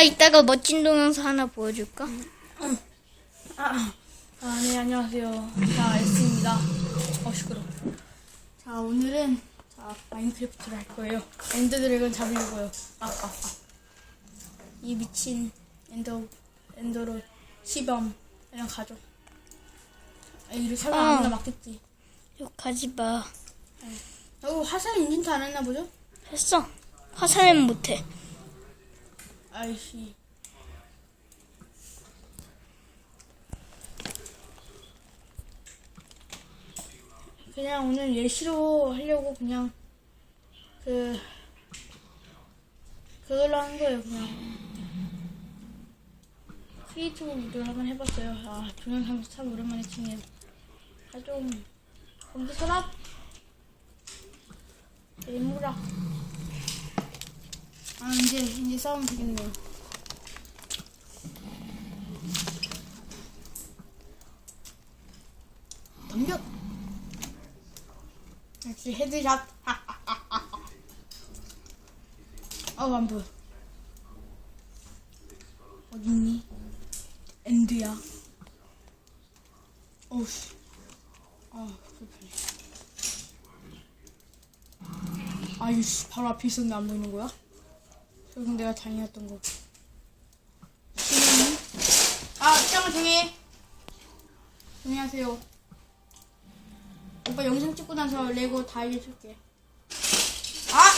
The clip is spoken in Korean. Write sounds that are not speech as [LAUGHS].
아, 이따가 멋진 동영상 하나 보여줄까? 아, 아, 네, 안녕하세요. 자, S입니다. 어, 시끄러. 자, 오늘은, 자, 마인크래프트를 할 거예요. 엔더 드래곤 잡으려고요. 아, 아, 아. 이 미친 엔더, 엔더로 시범, 그냥 가죠. 아, 이를 설마 어. 아무나 맞겠지. 욕하지 마. 어, 화살 인증도 안 했나 보죠? 했어. 화살은 못해. 아이씨. 그냥 오늘 예시로 하려고 그냥 그 그걸로 한 거예요 그냥. 크리에이티브 모드를 한번 해봤어요. 아 동영상 참 오랜만에 찍네요 아좀 검도 서랍 일무라 아 이제 이제 싸우면 되겠네요. 덤벼. 역시 헤드샷. [LAUGHS] 아우 안 보여. 어딨니? 엔드야. 어우 씨. 아 불편해 아유 씨 바로 앞에 있었는데 안 보이는 거야? 결국 내가 다행이었던 거? 아 시장을 정해 안녕하세요 오빠 영상 찍고 나서 레고 다 알려줄게 아!